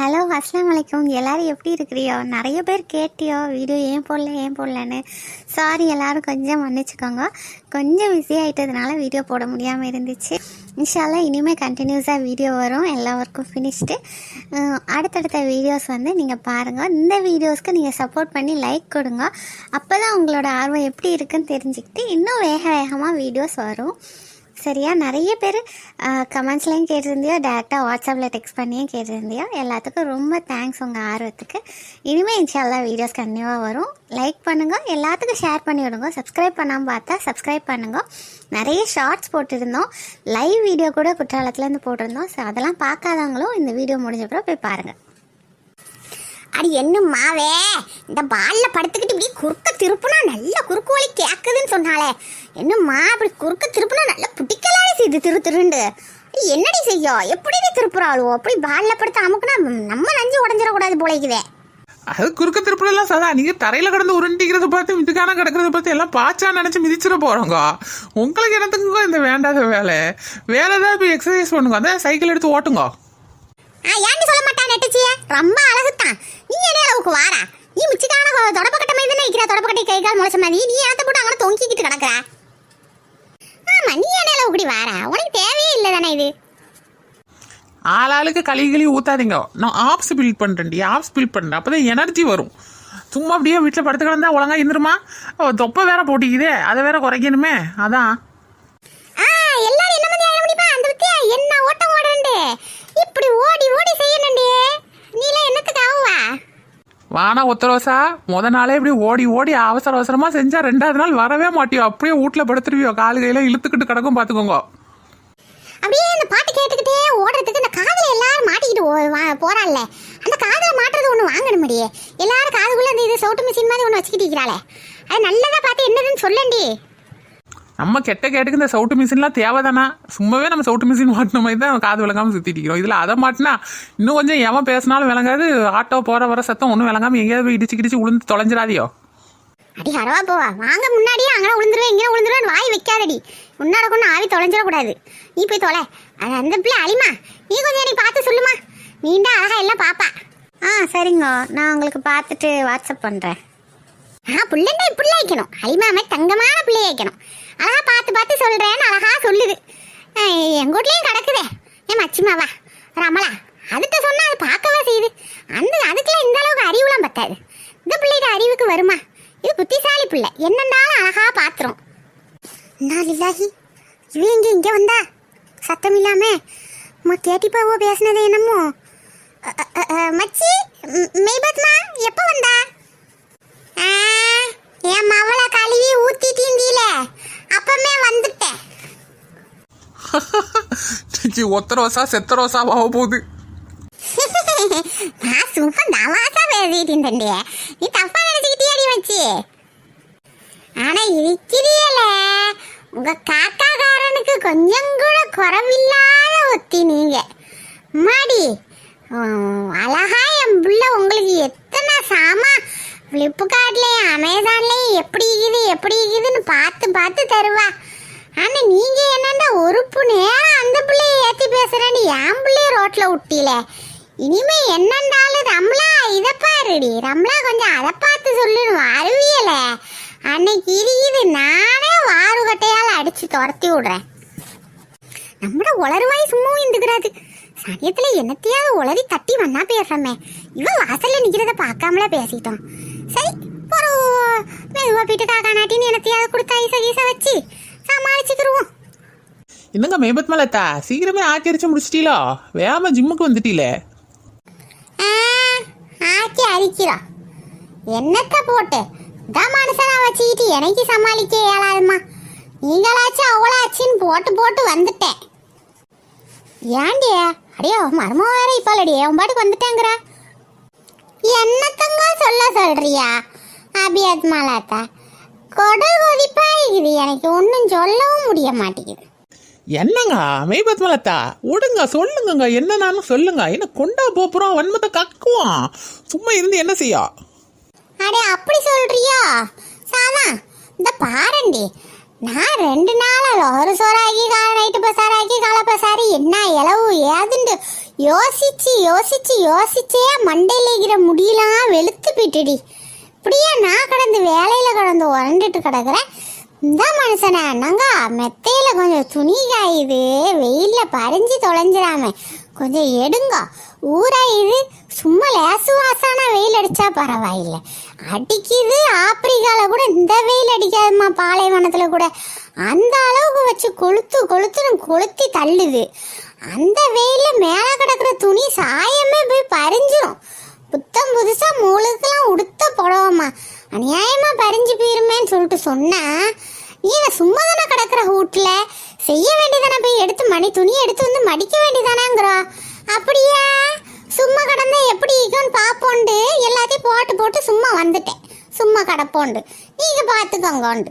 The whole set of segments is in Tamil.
ஹலோ அஸ்லாம் வலைக்கம். எல்லோரும் எப்படி இருக்கிறியோ? நிறைய பேர் கேட்டியோ வீடியோ ஏன் போடல ஏன் போடலன்னு? சாரி எல்லோரும் கொஞ்சம் மன்னிச்சுக்கோங்க. கொஞ்சம் பிஸி ஆகிட்டதுனால வீடியோ போட முடியாமல் இருந்துச்சு. இன்ஷால்லாம் இனிமேல் கண்டினியூஸாக வீடியோ வரும். எல்லா ஒர்க்கும் ஃபினிஷ்டு அடுத்தடுத்த வீடியோஸ் வந்து நீங்கள் பாருங்கள் இந்த வீடியோஸ்க்கு நீங்கள் சப்போர்ட் பண்ணி லைக் கொடுங்க. அப்போ தான் உங்களோட ஆர்வம் எப்படி இருக்குன்னு தெரிஞ்சுக்கிட்டு இன்னும் வேக வேகமாக வீடியோஸ் வரும். சரியா? நிறைய பேர் கமெண்ட்ஸ்லையும் கேட்டிருந்தியோ டேரெக்டாக வாட்ஸ்அப்பில் டெக்ஸ்ட் பண்ணியும் கேட்டிருந்தியோ எல்லாத்துக்கும் ரொம்ப தேங்க்ஸ் உங்கள் ஆர்வத்துக்கு. இனிமேல் இன்ஷால்லா வீடியோஸ் கண்டிப்பாக வரும். லைக் பண்ணுங்கள் எல்லாத்துக்கும் ஷேர் பண்ணி விடுங்க. சப்ஸ்கிரைப் பண்ணாமல் பார்த்தா சப்ஸ்கிரைப் பண்ணுங்க. நிறைய ஷார்ட்ஸ் போட்டிருந்தோம். லைவ் வீடியோ கூட குற்றாலத்துலேருந்து போட்டிருந்தோம். ஸோ அதெல்லாம் பார்க்காதவங்களும் இந்த வீடியோ முடிஞ்சப்பறம் போய் பாருங்கள் அடி என்ன மாவே? இந்த பால்ல படுத்துக்கிட்டு இப்படி குறுக்க திருப்புனா நல்ல குறுக்கு வலி கேக்குதுன்னு சொன்னாலே என்னம்மா இப்படி குறுக்க திருப்புனா நல்ல பிடிக்கலானே செய்து திரு திருண்டு. என்னடி செய்யும் எப்படி நீ திருப்புறாளோ? அப்படி பால்ல படுத்து அமுக்குனா நம்ம நஞ்சு உடஞ்சிடக்கூடாது போலைக்குதே. அது குறுக்க திருப்பலாம் சதா நீங்க தரையில கிடந்து உருண்டிக்கிறத பார்த்து மிதுக்கான கிடக்கிறத பார்த்து எல்லாம் பாச்சா நினைச்சு மிதிச்சிட போறோங்க. உங்களுக்கு என்னத்துக்குங்க இந்த வேண்டாத வேலை? வேலை தான் இப்போ எக்ஸசைஸ் பண்ணுங்க. அதான் சைக்கிள் எடுத்து ஓட்டுங்க. ஆ ஏன்னு சொல்ல மாட்டான் நெட்டச்சிய? ரொம்ப அழகுத்தான். நீ என்ன அளவுக்கு வாரா நீ மிச்சிக்கான தொடப்பக்கட்ட மாதிரி தானே இருக்கிற தொடப்பக்கட்டை கை கால் முளைச்ச மாதிரி. நீ ஏத்த போட்டு அங்கே தொங்கிக்கிட்டு கிடக்குற. ஆமா நீ என்ன அளவுக்கு வாரா உனக்கு தேவையே இல்லை தானே இது. ஆளாளுக்கு களி களி ஊத்தாதீங்க. நான் ஆப்ஸ் பில்ட் பண்ணுறேன்டி ஆப்ஸ் பில்ட் பண்ணுறேன் அப்பதான் எனர்ஜி வரும். சும்மா அப்படியே வீட்டில் படுத்து கிடந்தா ஒழுங்கா இருந்துருமா? தொப்பை வேற போட்டிக்குதே. அதை வேற குறைக்கணுமே. அதான். ஆ எல்லாரும் என்ன மாதிரி ஆயிட முடியுமா? அந்த வித்தியா என்ன ஓட்டம் ஓடண்டு இப்படி ஓடி ஓடி செய்யணுண்டி நீலாம் என்னத்துக்கு ஆகுவா வானா ஒத்தரோசா முத நாளே இப்படி ஓடி ஓடி அவசர அவசரமா செஞ்சா ரெண்டாவது நாள் வரவே மாட்டியோ அப்படியே வீட்டில் படுத்துருவியோ காலு கையில இழுத்துக்கிட்டு கிடக்கும் பார்த்துக்கோங்க அப்படியே இந்த பாட்டு கேட்டுக்கிட்டே ஓடுறதுக்கு இந்த காதுல எல்லாரும் மாட்டிக்கிட்டு போறாள்ல. அந்த காதுல மாட்டுறது ஒண்ணு வாங்கணும் முடியே எல்லாரும் காதுக்குள்ள இந்த இது சவுட்டு மிஷின் மாதிரி ஒண்ணு வச்சுக்கிட்டு இருக்கிறாளே. அது நல்லதா பார்த்து என்னதுன்னு சொல்லண்டி. நம்ம கெட்ட கேட்டுக்கு இந்த சவுட்டு மிஷின்லாம் தேவைதானா? சும்மாவே நம்ம சவுட்டு மிஷின் மாட்டின மாதிரி தான் காது விளங்காம சுத்திட்டு இருக்கிறோம். இதுல அதை மாட்டினா இன்னும் கொஞ்சம் எவன் பேசினாலும் விளங்காது ஆட்டோ போற வர சத்தம் ஒன்றும் விளங்காம எங்கேயாவது போய் இடிச்சு கிடிச்சு உளுந்து தொலைஞ்சிடாதியோ. அடி ஹரவா போவா வாங்க முன்னாடியே அங்கே விழுந்துருவேன் இங்கே விழுந்துருவேன் வாய் வைக்காதடி. முன்னாட கொண்டு ஆவி தொலைஞ்சிடக்கூடாது. நீ போய் தொலை. அது அந்த பிள்ளை அலிமா நீ கொஞ்சம் நீ பார்த்து சொல்லுமா. நீண்டா அழகா எல்லாம் பாப்பா. ஆ சரிங்க. நான் உங்களுக்கு பார்த்துட்டு வாட்ஸ்அப் பண்ணுறேன் ஆ பிள்ளைண்டா இப்படி வைக்கணும் அலிமா மாதிரி தங்கமான பிள்ளைய வைக்கணும் அழகா பார்த்து பார்த்து சொல்கிறேன்னு அழகா சொல்லுது. அஹ் எங்க கிடக்குதே. ஏ மச்சிமாவா ரமலா அதுக்கு சொன்னால் அது பார்க்கவா செய்யுது? அந்த அதுக்கெல்லாம் இந்த அளவுக்கு அறிவுலாம் பத்தாது. இந்த பிள்ளைகிட்ட அறிவுக்கு வருமா? இது புத்திசாலி பிள்ளை. என்னன்னாலும் அழகா பாத்துரும். நாளில்லாஹி இவ இங்கே இங்கே வந்தா? சத்தம் இல்லாம அம்மா கேட்டிப்பாவோ பேசுனது என்னமோ? மச்சி மெய்பத்மா எப்போ வந்தா ஆ, என் மவளை கழுவி ஊத்திட்டீந்தில அப்பமே வந்துட்டேன் ஒத்தரோசா செத்தரோசா போக போகுது. நான் சும்மா தமாசா பேசிட்டு இருந்தேன்டியே நீ தப்பா நினைச்சுக்கிட்டியாடி வச்சு? ஆனா இருக்கிறீல உங்க காக்காக்காரனுக்கு கொஞ்சம் கூட குறவில்லாத ஒத்தி நீங்க. மாடி அழகா என் புள்ள உங்களுக்கு எத்தனை சாமா? ஃப்ளிப்கார்ட்லேயும் அமேசான்லேயும் எப்படி இருக்குது எப்படி இருக்குதுன்னு பார்த்து பார்த்து தருவா. ஆனா நீங்க என்னண்டா ஒருப்பு நேரம் அந்த பிள்ளை பேசுறேன்னு என் பிள்ளைய ரோட்ல விட்டீல இனிமே என்னண்டாலும் ரம்லா இதை பாருடி. ரம்லா கொஞ்சம் அதை பார்த்து சொல்லணும் அறிவியல அன்னைக்கு இருக்குது நானே வாருகட்டையால் அடிச்சு துரத்தி விடுறேன். நம்மட உளறுவாய் சும்மா இருந்துக்கிறாது. சமயத்துல என்னத்தையாவது உளறி தட்டி வந்தா பேசுறமே. இவன் வாசல்ல நிக்கிறத பார்க்காமல பேசிட்டோம். சரி ஒரு மெதுவா போயிட்டு காக்கா நாட்டின்னு என்னத்தையாவது கொடுத்தா ஐச என்னங்க மேபத் மலத்தா சீக்கிரமே ஆக்கரிச்சு முடிச்சிட்டீலோ? வேகாம ஜிம்முக்கு வந்துட்டீலே. ஆ, ஆக்கி அரிக்கிறா என்னத்த போட்டு? தான் மனுஷனா வச்சுக்கிட்டு எனக்கு சமாளிக்க இயலாதுமா. நீங்களாச்சும் அவளாச்சுன்னு போட்டு போட்டு வந்துட்டேன். ஏண்டி? அடியோ மர்மம் வேற இப்போலடி. உன் பாட்டுக்கு வந்துட்டேங்கிற. என்னத்தங்க சொல்ல சொல்றியா அபியத் மாலாத்தா கொடல் கொதிப்பா இருக்குது. எனக்கு ஒன்றும் சொல்லவும் முடிய மாட்டேங்குது. என்னங்க? மேபத் மலத்தா விடுங்க சொல்லுங்க என்னன்னாலும் சொல்லுங்க. என்ன கொண்டா போப்புறோம் வன்மத்தை கக்குவோம் சும்மா இருந்து என்ன செய்யா? அடே அப்படி சொல்றியா? சாதா இந்த பாரண்டி. நான் ரெண்டு நாள் ஒரு சோறாக்கி கால நைட்டு பசாராக்கி காலை பசாரி என்ன இளவு ஏதுண்டு? யோசிச்சு யோசிச்சு யோசிச்சே மண்டையில் இருக்கிற முடியெல்லாம் வெளுத்து போயிட்டுடி. இப்படியே நான் கடந்து வேலையில் கடந்து உரண்டுட்டு கிடக்குறேன்? இந்த மனுஷனை நாங்க மெத்தையில கொஞ்சம் துணி காயுது வெயில்ல பறிஞ்சு தொலைஞ்சிடாம. கொஞ்சம் எடுங்க. ஊராயுது சும்மா லேசு வாசான வெயில் அடிச்சா பரவாயில்ல. அடிக்குது ஆப்பிரிக்கால கூட இந்த வெயில் அடிக்காதுமா பாலைவனத்துல கூட. அந்த அளவுக்கு வச்சு கொளுத்து கொளுத்துன்னு கொளுத்தி தள்ளுது. அந்த வெயில்ல மேல கிடக்குற துணி சாயமே போய் பறிஞ்சிரும். புத்தம் புதுசா முழுக்கெல்லாம் உடுத்த புடவமா அநியாயமா பறிஞ்சு போயிருமேன்னு சொல்லிட்டு சொன்னா நீ சும்மா தானே கிடக்குற வீட்டுல செய்ய வேண்டியதானே போய் எடுத்து மணி துணி எடுத்து வந்து மடிக்க வேண்டியதானாங்கிறோ. அப்படியா? சும்மா கடந்த எப்படி இருக்குன்னு பார்ப்போண்டு எல்லாத்தையும் போட்டு போட்டு சும்மா வந்துட்டேன். சும்மா கிடப்போண்டு. நீங்க பார்த்துக்கோங்கோண்டு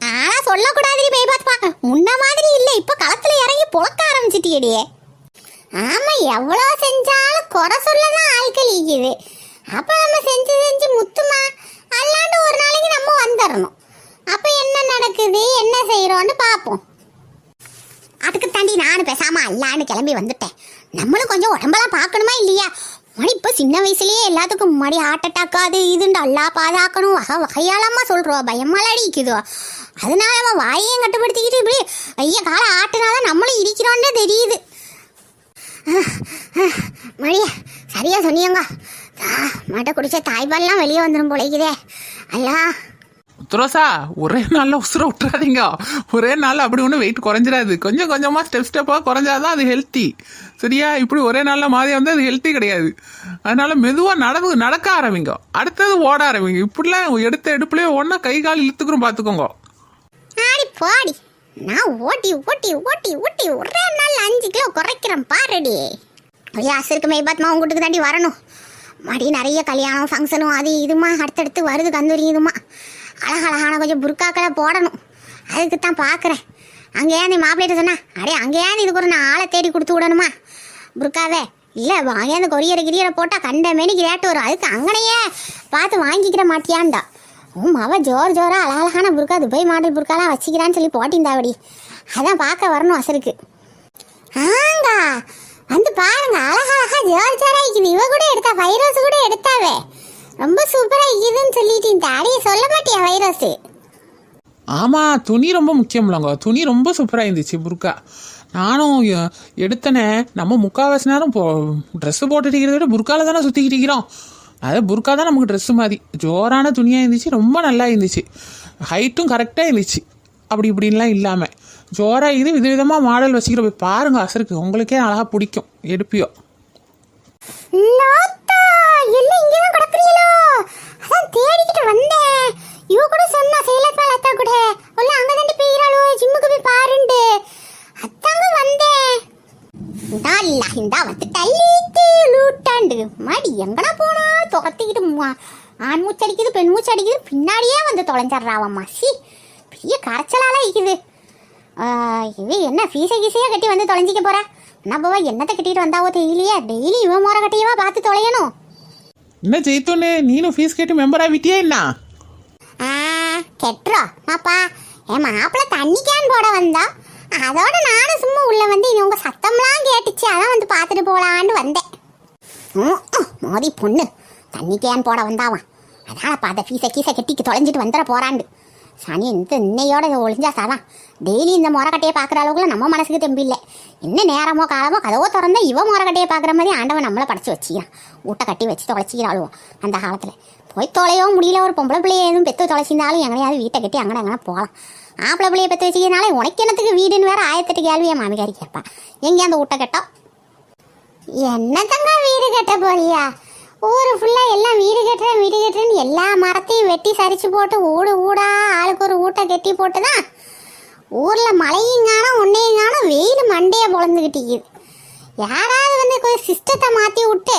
ஆனா சொல்லக்கூடாது போய் பார்த்து பார்க்க முன்ன மாதிரி இல்லை. இப்போ களத்தில் இறங்கி புழக்க ஆரம்பிச்சிட்டியடியே. ஆமா எவ்வளோ செஞ்சாலும் குறை சொல்லதான் ஆட்கள் இருக்குது அப்ப நம்ம செஞ்சு செஞ்சு முத்துமா? அல்லாண்டு ஒரு நாளைக்கு நம்ம வந்துடணும் அப்ப என்ன நடக்குது என்ன செய்யறோம்னு பார்ப்போம். அதுக்கு தாண்டி நானும் பேசாம அல்லான்னு கிளம்பி வந்துட்டேன். நம்மளும் கொஞ்சம் உடம்பெல்லாம் பார்க்கணுமா இல்லையா? மணி இப்போ சின்ன வயசுலயே எல்லாத்துக்கும் முன்னாடி ஹார்ட் அட்டாக் அது இதுண்டு அல்லா பாதாக்கணும் வகை வகையாலமா சொல்றோம். பயமால அடிக்குதோ? அதனால நம்ம வாயையும் கட்டுப்படுத்திக்கிட்டு இப்படி ஐயா காலை ஆட்டுனாதான் நம்மளும் இடிக்கிறோன்னே தெரியுது. மணியா சரியா சொன்னியங்க. மட்டை குடிச்ச தாய்ப்பால்லாம் வெளியே வந்துடும் போலைக்குதே அல்லா. துரோசா ஒரே நாளில் உசுர விட்டுறாதீங்க. ஒரே நாள் அப்படி ஒன்றும் வெயிட் குறைஞ்சிடாது கொஞ்சம் கொஞ்சமாக ஸ்டெப் ஸ்டெப்பாக குறைஞ்சாதான் அது ஹெல்த்தி சரியா? இப்படி ஒரே நாளில் மாதிரி வந்து அது ஹெல்த்தி கிடையாது. அதனால மெதுவாக நடந்து நடக்க ஆரம்பிங்க. அடுத்தது ஓட ஆரம்பிங்க. இப்படிலாம் எடுத்த எடுப்புலேயே ஒன்றா கை கால் இழுத்துக்கிறோம் பார்த்துக்கோங்க போடி. நான் ஓட்டி ஓட்டி ஓட்டி ஓட்டி ஒரே நாள் அஞ்சு கிலோ குறைக்கிறேன் பாருடி. ஐயா சிறுக்கு மெய்பாத்மா உங்ககிட்ட தாண்டி வரணும். மறுபடியும் நிறைய கல்யாணம் ஃபங்க்ஷனும் அது இதுமா அடுத்தடுத்து வருது கந்தூரி இதுமா. அழகழகான கொஞ்சம் புர்க்காக்களை போடணும். அதுக்கு தான் பார்க்குறேன் அங்கேயா நீ மாப்பிள்ளைகிட்ட சொன்னா அடே அங்கேயா இதுக்கு ஒரு நான் ஆளை தேடி கொடுத்து விடணுமா? புர்க்காவே இல்லை வாங்கியாந்து கொரியரை கிரியரை போட்டால் கண்ட மேனிக்கு ரேட்டு வரும். அதுக்கு அங்கனையே பார்த்து வாங்கிக்கிற மாட்டியான்டா உம் அவ ஜோர் ஜோரா அழகழகான புர்கா துபாய் மாடல் புர்காலாம் வச்சுக்கிறான்னு சொல்லி போட்டிருந்தாவடி. அதான் பார்க்க வரணும் அசருக்கு ஆங்கா வந்து பாருங்க அழகழகா ஜோர் ஜோரா இருக்குது. இவ கூட எடுத்தா வைரஸ் கூட எடுத்தாவே. ரொம்ப சூப்பராக இருக்குதுன்னு சொல்லிட்டு இந்த அடியை சொல்ல மாட்டியா வைரஸ் ஆமாம் துணி ரொம்ப முக்கியம்லங்க. துணி ரொம்ப சூப்பராக இருந்துச்சு புர்கா. நானும் எடுத்தனே நம்ம முக்கால்வாசி நேரம் போ ட்ரெஸ்ஸு போட்டுட்டு இருக்கிறத விட புர்காவில் தானே சுற்றிக்கிட்டு இருக்கிறோம். அது புர்கா தான் நமக்கு ட்ரெஸ்ஸு மாதிரி. ஜோரான துணியாக இருந்துச்சு ரொம்ப நல்லா இருந்துச்சு. ஹைட்டும் கரெக்டாக இருந்துச்சு. அப்படி இப்படின்லாம் இல்லாமல் ஜோராக இது விதவிதமாக மாடல் வச்சுக்கிற போய் பாருங்க அசருக்கு. உங்களுக்கே அழகாக பிடிக்கும். எடுப்பியோ. கூட உள்ள அங்க தாண்டி ஜிம்முக்கு போய் பாருண்டு. அத்தாங்க வந்தேன். நல்ல இந்த வந்து தள்ளிட்டு லூட்டாண்டு மாடி எங்கடா போனா? துரத்திக்கிட்டு ஆண் மூச்சு அடிக்குது பெண் மூச்சு அடிக்குது பின்னாடியே வந்து தொலைஞ்சிட்றாவம்மா சி பெரிய கரைச்சலால இருக்குது. இது என்ன ஃபீஸை கீசையா கட்டி வந்து தொலைஞ்சிக்க போறா? என்ன போவா என்னத்தை கட்டிட்டு வந்தாவோ தெரியலையே. டெய்லி இவன் முறை கட்டியவா பார்த்து தொலையணும். என்ன ஜெயித்தோன்னு நீனும் ஃபீஸ் கேட்டு மெம்பர் ஆகிட்டியே என்ன? ஆ கெட்டுறோ. மாப்பா என் மாப்பிள்ள தண்ணி கேன் போட வந்தா. அதோட நானும் சும்மா உள்ள வந்து இது உங்க சத்தம்லாம் கேட்டுச்சு. அதான் வந்து பார்த்துட்டு போலான்னு வந்தேன். ம், மோதி பொண்ணு. தண்ணி கேன் போட வந்தாவான் அதான் பார்த்த ஃபீஸை கீசை கெட்டிக்கு தொலைஞ்சிட்டு வந்துட போறாண்டு சனி இந்த இன்னையோட ஒளிஞ்சா சாதான். டெய்லி இந்த முறக்கட்டையை பார்க்குற அளவுக்குலாம் நம்ம மனசுக்கு தெம்பு இல்லை. என்ன நேரமோ காலமோ கதவோ திறந்தா இவ முறக்கட்டையை பார்க்குற மாதிரி ஆண்டவன் நம்மளை படைச்சு வச்சுக்கிறான். ஊட்ட கட்டி வச்சு தொலைச்சிக்கிறாளுவோம் அந்த காலத்தில். போய் தொலையவும் முடியல. ஒரு பொம்பளை பிள்ளைய எதுவும் பெத்து தொலைச்சிருந்தாலும் எங்கனையாவது வீட்டை கட்டி அங்கே எங்கன்னா போகலாம். ஆப்பிள பிள்ளைய பற்றி வச்சுக்கிறனால உனக்கு என்னத்துக்கு வீடுன்னு வேற ஆயிரத்தெட்டு கேள்வியை மாமிகாரி கேட்பா. எங்கே அந்த ஊட்ட கட்டம் என்னத்தங்க வீடு கட்ட போறியா? ஊரு ஃபுல்லா எல்லாம் வீடு கட்டுறேன் வீடு கட்டுறேன்னு எல்லா மரத்தையும் வெட்டி சரிச்சு போட்டு ஊடு ஊடா ஆளுக்கு ஒரு ஊட்டை கட்டி போட்டு தான் ஊர்ல மழையும் காணும் ஒன்னையும் காணும் வெயில் மண்டையை பொழந்துக்கிட்டு யாராவது வந்து கொஞ்சம் சிஸ்டத்தை மாற்றி விட்டு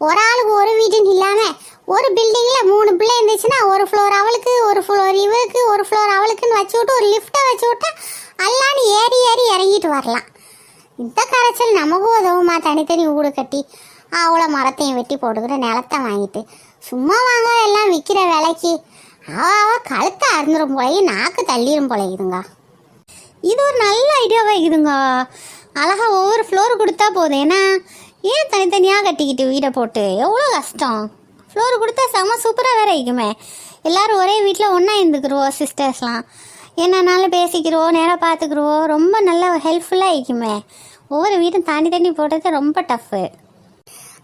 ஒரு ஆளுக்கு ஒரு வீடுன்னு இல்லாமல் ஒரு பில்டிங்கில் மூணு பிள்ளை இருந்துச்சுன்னா ஒரு ஃப்ளோர் அவளுக்கு ஒரு ஃப்ளோர் இவளுக்கு ஒரு ஃப்ளோர் அவளுக்குன்னு வச்சு விட்டு ஒரு லிஃப்ட்டை வச்சு விட்டா அல்லான்னு ஏறி ஏறி இறங்கிட்டு வரலாம். இந்த கரைச்சல் நமக்கும் உதவுமா தனித்தனி ஊடு கட்டி? அவ்வளோ மரத்தையும் வெட்டி போட்டுக்கிற நிலத்தை வாங்கிட்டு. சும்மா வாங்க எல்லாம் விற்கிற விலைக்கு. அவ அவ கழுத்தை அறுந்துடும் போலயே நாக்கு போல போலயுதுங்க இது ஒரு நல்ல ஐடியாவாக இருக்குதுங்க. அழகா ஒவ்வொரு ஃப்ளோர் கொடுத்தா போதும். ஏன்னா ஏன் தனித்தனியாக கட்டிக்கிட்டு வீடை போட்டு? எவ்வளோ கஷ்டம். ஃப்ளோர் கொடுத்தா செம சூப்பராக வேற இருக்குமே. எல்லாரும் ஒரே வீட்டில் ஒன்றா இருந்துக்கிறோம் சிஸ்டர்ஸ்லாம் என்னன்னாலும் பேசிக்கிறோம் நேராக பார்த்துக்குருவோம் ரொம்ப நல்ல ஹெல்ப்ஃபுல்லாக இருக்குமே. ஒவ்வொரு வீடும் தாண்டி தாண்டி போடுறது ரொம்ப டஃப்பு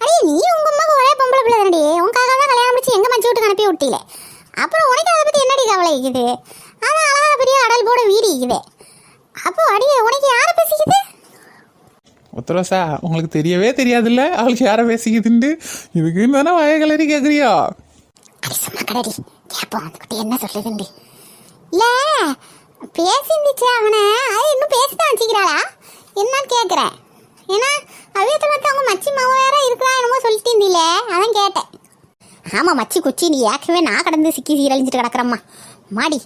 அடே நீ உங்க அம்மாவுக்கு ஒரே பொம்பளை பிள்ளை தானடி. உங்க தான் கல்யாணம் முடிச்சு எங்க மச்சி விட்டு அனுப்பி விட்டீல? அப்புறம் உனக்கு அதை பற்றி என்னடி கவலை இருக்குது? அதான் அழகாக பெரிய அடல் போட வீடு இருக்குது. அப்போ அடியே உனக்கு யாரை பேசிக்குது ஒத்தரோசா உங்களுக்கு தெரியவே தெரியாதுல்ல? அவளுக்கு யாரை பேசிக்கிட்டு இதுக்குன்னு தானே வயகலரி கேட்குறியோ சும்மா என்ன சொல்லுதுண்டு இல்ல பேசிருந்துச்சு அவனை. அது இன்னும் பேசிதான் வச்சுக்கிறாளா? என்னன்னு கேட்குறேன் ஏன்னா அவியத்தை மட்டும் அவங்க மச்சி மாவன் வேற இருக்கிறா என்னமோ சொல்லிட்டு இருந்தீல அதான் கேட்டேன். ஆமாம் மச்சி குச்சி நீ ஏற்கனவே நான் கடந்து சிக்கி சீரழிஞ்சிட்டு கிடக்குறம்மா. மாடி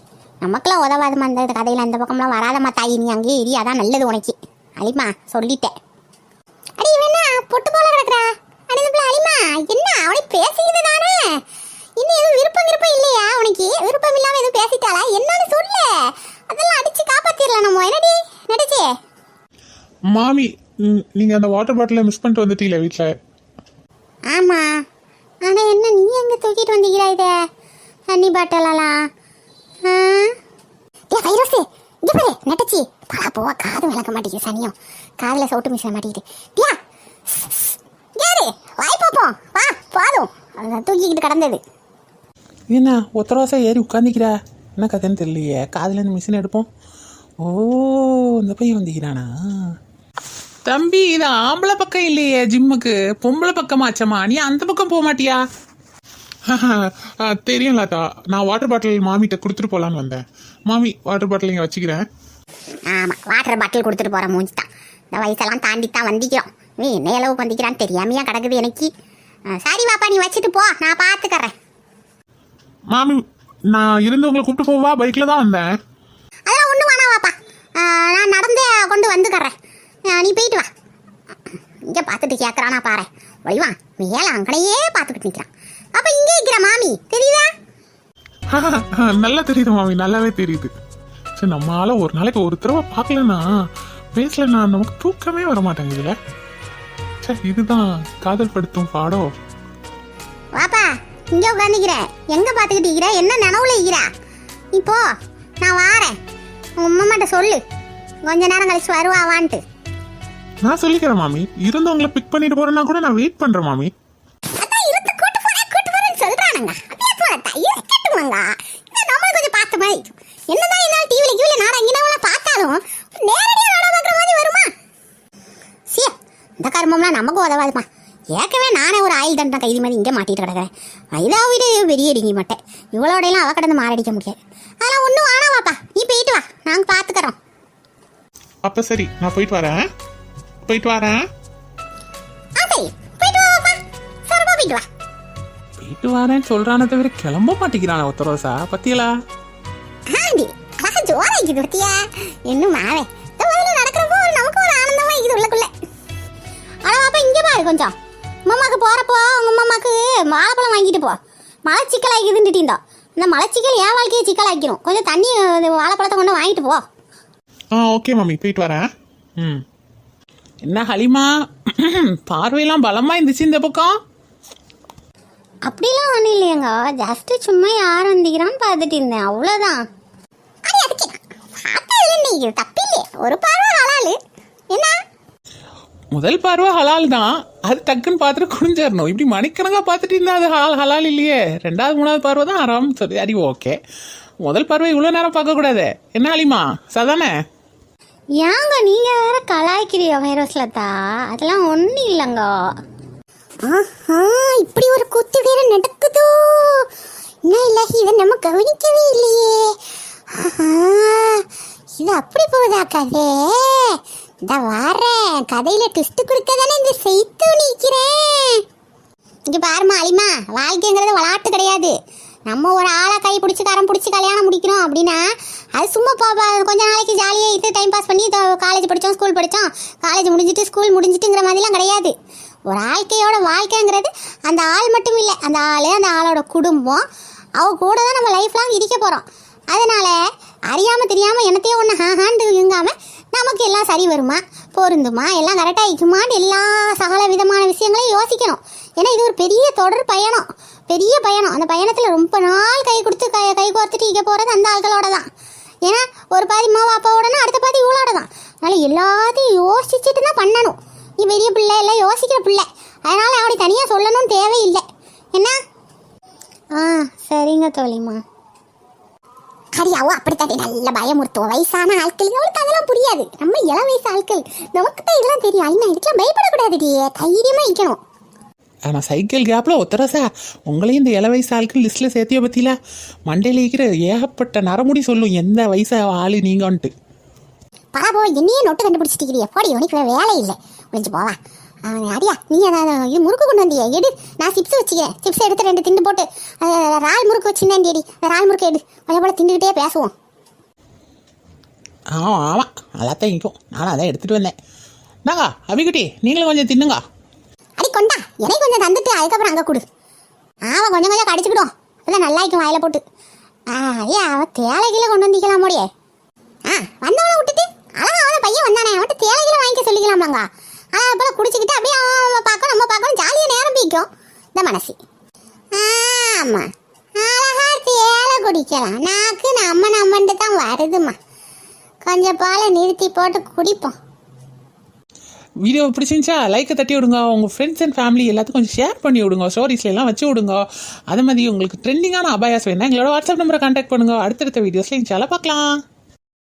நமக்கெல்லாம் உதவாதமா அந்த கதையில் அந்த பக்கம்லாம் வராதம்மா தாயி. நீ அங்கேயே இரி அதான் நல்லது உனக்கு. அலிமா சொல்லிட்டேன். பொட்டு போல கிடக்குறா பிள்ளை அலிமா என்ன? அவனுக்கு பேசிக்கிது தானே. இன்னும் எதுவும் விருப்பம் விருப்பம் இல்லையா உனக்கு? விருப்பம் இல்லாம எதுவும் பேசிட்டாளா? என்னன்னு சொல்லு. அதெல்லாம் அடிச்சு காப்பாத்திரலாம் நம்ம. என்னடி? நடிச்சே மாமி நீங்க அந்த வாட்டர் பாட்டிலை மிஸ் பண்ணிட்டு வந்துட்டீங்களே வீட்டில் ஆமா. ஆனா என்ன நீ எங்க தூக்கிட்டு வந்தீங்களா இத? தண்ணி பாட்டிலெல்லாம் ஆ? ஏ வைரஸு இங்க பாரு நட்டச்சி. பலா போவா காது விளக்க மாட்டேங்குது சனியம். காதுல சவுட்டு மிஷின் மாட்டேங்குது பியா யாரு வாய் பாப்போம் வா போதும். அதை தூக்கிக்கிட்டு கடந்தது. என்ன ஒத்தரோசா ஏறி உட்காந்துக்கிறா என்ன கதைன்னு தெரியலையே. காதில் மிஷின் எடுப்போம். ஓ இந்த பையன் வந்திக்கிறானா தம்பி இது ஆம்பளை பக்கம் இல்லையே ஜிம்முக்கு. பொம்பளை பக்கமாச்சம்மா நீ அந்த பக்கம் போக மாட்டியா? தெரியும் லாத்தா நான் வாட்டர் பாட்டில் மாமிகிட்ட கொடுத்துட்டு போகலான்னு வந்தேன். மாமி வாட்டர் பாட்டில் இங்கே வச்சுக்கிறேன். ஆமா வாட்டர் பாட்டில் கொடுத்துட்டு போற மூஞ்சி தான் இந்த வயசெல்லாம் தாண்டி தான் வந்திக்கிறோம். நீ என்ன அளவுக்கு வந்திக்கிறான்னு தெரியாமையா கிடக்குது எனக்கு? சரி வாப்பா நீ வச்சுட்டு போ. நான் பார்த்துக்கறேன் மாமி நான் இருந்தவங்களை கூப்பிட்டு போவா? பைக்கில் தான் வந்தேன். அதெல்லாம் ஒன்றும் வேணாம் வாப்பா. நான் நடந்தே கொண்டு வந்துக்கறேன். நீ போயிட்டு வா. இங்கே பார்த்துட்டு கேட்குறானா பாரு. ஒளிவா மேலே அங்கனையே பார்த்துக்கிட்டு நிற்கிறான் அப்போ இங்கே இருக்கிற மாமி தெரியுதா? நல்லா தெரியுது மாமி நல்லாவே தெரியுது. சரி நம்மளால ஒரு நாளைக்கு ஒரு தடவை பார்க்கலன்னா பேசலன்னா நமக்கு தூக்கமே வர மாட்டேங்குதுல இதுதான் காதல் படுத்தும் பாடோ. வாப்பா இங்கே உட்காந்துக்கிறேன் எங்கே பார்த்துக்கிட்டு இருக்கிற? என்ன நினவுல இருக்கிறா? நீ போ நான் வாரேன். உங்கள் அம்மாட்ட சொல்லு. கொஞ்ச நேரம் கழிச்சு வருவாவான்ட்டு நான் சொல்லிக்கிறேன் மாமி. இருந்தவங்களை பிக் பண்ணிட்டு போறேன்னா கூட நான் வெயிட் பண்றேன் மாமி அதான் இருந்து கூட்டு போறேன் கூட்டு போறேன்னு சொல்றானுங்க அப்படியே போறதா இருக்கட்டுமாங்க இந்த நம்மளும் கொஞ்சம் பார்த்த மாதிரி இருக்கும். என்னதான் இருந்தாலும் டிவில கிவில நாடகம் இங்கே பார்த்தாலும் நேரடியாக நாடகம் பார்க்குற மாதிரி வருமா சே இந்த உதவாதுமா ஏற்கனவே நானே ஒரு ஆயில் தண்டனை கைதி மாதிரி இங்கே மாட்டிட்டு கிடக்கிறேன். இதாக வீடு பெரிய மாட்டேன் இவளோடையெல்லாம் அவ கடந்து மாரடிக்க முடியாது. அதெல்லாம் ஒன்றும் வேணாம் வாப்பா. நீ போயிட்டு வா. நாங்கள் பார்த்துக்கறோம் அப்ப சரி நான் போயிட்டு வரேன். போயிட்டு வரேன். போயிட்டு சொல்றானே தவிர கிளம்ப மாட்டேங்கிறான ஒத்தரோசா பத்தியலா? ஆண்டி அழகா ஜோரா இருக்குது பத்தியா? இன்னும் பாரு கொஞ்சம். உம்மாக்கு போறப்போ உங்க அம்மாக்கு வாழைப்பழம் வாங்கிட்டு போ. மலை சிக்கலாக்கிதுன்னு இருந்தோம் இந்த மலைச்சிக்கல் என் வாழ்க்கையை சிக்கலாக்கிடும் கொஞ்சம் தண்ணி வாழைப்பழத்தை கொண்டு வாங்கிட்டு போ. ஆ ஓகே மாமி போயிட்டு வரேன். ம். என்ன ஹலிமா? பார்வையெல்லாம் பலமா இருந்துச்சு இந்த பக்கம். அப்படிலாம் ஒன்றும் இல்லையங்க. ஜஸ்ட் சும்மா யார் வந்திக்கிறான்னு பார்த்துட்டு இருந்தேன். அவ்வளோதான் அடி அதுக்கு பார்த்ததுல நீ. தப்பில்லையே. ஒரு பார்வை ஹலாலு என்ன? முதல் பார்வை ஹலால் தான். அது டக்குன்னு பார்த்துட்டு குடிஞ்சிடணும் இப்படி மணிக்கணக்காக பார்த்துட்டு இருந்தால் அது ஹலால் ஹலால் இல்லையே. ரெண்டாவது மூணாவது பார்வை தான் ஆறாம் சரி சரி ஓகே. முதல் பார்வை இவ்வளோ நேரம் பார்க்கக்கூடாது என்ன அலிமா? சதானே? ஏங்க நீங்கள் வேற கலாய்க்கிறியோ வைரஸ்லத்தா அதெல்லாம் ஒன்றும் இல்லைங்க. ஆஹா இப்படி ஒரு கூத்து வேற நடக்குதோ? என்ன இல்ல இதை நம்ம கவனிக்கவே இல்லையே. இது அப்படி போகுதா கதை? இந்த வாரேன். கதையில ட்விஸ்ட் கொடுக்க தானே இந்த செய்து நிற்கிறேன் இங்கே பாருமா அலிமா. வாழ்க்கைங்கிறது விளையாட்டு கிடையாது. நம்ம ஒரு ஆளை கை பிடிச்சி கரம் பிடிச்சி கல்யாணம் முடிக்கிறோம் அப்படின்னா அது சும்மா பாப்பா கொஞ்ச நாளைக்கு ஜாலியாக இது டைம் பாஸ் பண்ணி காலேஜ் படித்தோம் ஸ்கூல் படித்தோம் காலேஜ் முடிஞ்சிட்டு ஸ்கூல் முடிஞ்சிட்டுங்கிற மாதிரிலாம் கிடையாது. ஒரு வாழ்க்கையோட வாழ்க்கைங்கிறது அந்த ஆள் மட்டும் இல்லை அந்த ஆள் அந்த ஆளோட குடும்பம் அவ கூட தான் நம்ம லைஃப் லாங் இருக்க போகிறோம் அதனால் அறியாமல் தெரியாமல் என்னத்தையோ ஒன்று ஹாஹான்னு இருங்காமல் நமக்கு எல்லாம் சரி வருமா? பொருந்துமா? எல்லாம் கரெக்டாக இருக்குமான்னு எல்லா சகல விதமான விஷயங்களையும் யோசிக்கணும். ஏன்னா இது ஒரு பெரிய தொடர் பயணம். பெரிய பயணம். அந்த பயணத்தில் ரொம்ப நாள் கை கொடுத்து கை கை கோர்த்துட்டு இங்கே போகிறது அந்த ஆள்களோட தான். ஏன்னா ஒரு பாதி மாவு அப்பாவோடனா அடுத்த பாதி இவளோட தான். அதனால் எல்லாத்தையும் யோசிச்சுட்டு தான் பண்ணணும். நீ பெரிய பிள்ளை இல்லை யோசிக்கிற பிள்ளை. அதனால் அப்படி தனியாக சொல்லணும்னு தேவையில்லை. என்ன? ஆ சரிங்க தோழிம்மா. ஹரியாவோ அப்படித்தாண்டி நல்ல பயமுறுத்துவோம் வயசான ஆட்கள். அவளுக்கு அதெல்லாம் புரியாது. நம்ம இள வயசு ஆட்கள். நமக்கு தான் இதெல்லாம் தெரியும். ஐயா இதுக்கெல்லாம் பயப்படக்கூடாதுடி தைரியமா இருக்கணும் ஆனால் சைக்கிள் கேப்பில் ஒத்தரசா? உங்களையும் இந்த இள வயசு ஆட்கள் லிஸ்ட்டில் சேர்த்திய பற்றில மண்டையில் இருக்கிற ஏகப்பட்ட நரமுடி சொல்லும். எந்த வயசு ஆள் நீங்கன்ட்டு. பாபோ என்னையே நோட்டு கண்டுபிடிச்சிட்டிக்கிறிய போடி உனக்கு வேலை இல்லை. முடிஞ்சு போவா. அடியா நீ அதான் இது முறுக்கு கொண்டு வந்தியே எடு. நான் சிப்ஸ் வச்சுக்கிறேன் சிப்ஸ் எடுத்து ரெண்டு திண்டு போட்டு இறால் முறுக்கு வச்சிருந்தேன் எடி. இறால் முறுக்கு எடு. கொஞ்சம் போல திண்டுக்கிட்டே பேசுவோம். ஆமாம் ஆமாம் அதான் இங்கும் நானும் அதான் எடுத்துகிட்டு வந்தேன். நாங்க அபிகுட்டி நீங்களும் கொஞ்சம் தின்னுங்க. அடி கொண்டா. எனக்கு கொஞ்சம் தந்துட்டு அதுக்கப்புறம் அங்கே கொடு. அவன் கொஞ்சம் கொஞ்சம் கடிச்சுக்கிடும் இல்லை நல்லா இருக்கும் வாயில போட்டு. ஆ ஐயா அவன் தேலைகளை கொண்டு வந்திக்கலாம் முடியே ஆ வந்தவனை விட்டுட்டு அழகா அவன் பையன் வந்தானே. அவன்கிட்ட தேலைகளை வாங்கிக்க சொல்லிக்கலாமாங்க? அழகா போல் குடிச்சிக்கிட்டு அப்படியே அவன் பார்க்கணும் நம்ம பார்க்கணும் ஜாலியாக நேரம் பிடிக்கும் இந்த மனசு. ஆமா. அழகா தேலை குடிக்கலாம். நாக்கு நம்ம நம்மன்ட்டு தான் வருதுமா கொஞ்சம் பாலை நிறுத்தி போட்டு குடிப்போம். வீடியோ பிடிச்சிருந்துச்சா? லைக்கை தட்டி விடுங்க. உங்கள் ஃப்ரெண்ட்ஸ் அண்ட் ஃபேமிலி எல்லாத்துக்கும் கொஞ்சம் ஷேர் பண்ணி விடுங்க. ஸ்டோரிஸ்லாம் வச்சு விடுங்க. அதே மாதிரி உங்களுக்கு ட்ரெண்டிங்கான அபாயாஸ் வேணா எங்களோட வாட்ஸ்அப் நம்பரை கான்டாக்ட் பண்ணுங்க. அடுத்தடுத்த வீடியோஸில் இன்ஷால்லாம் பார்க்கலாம்.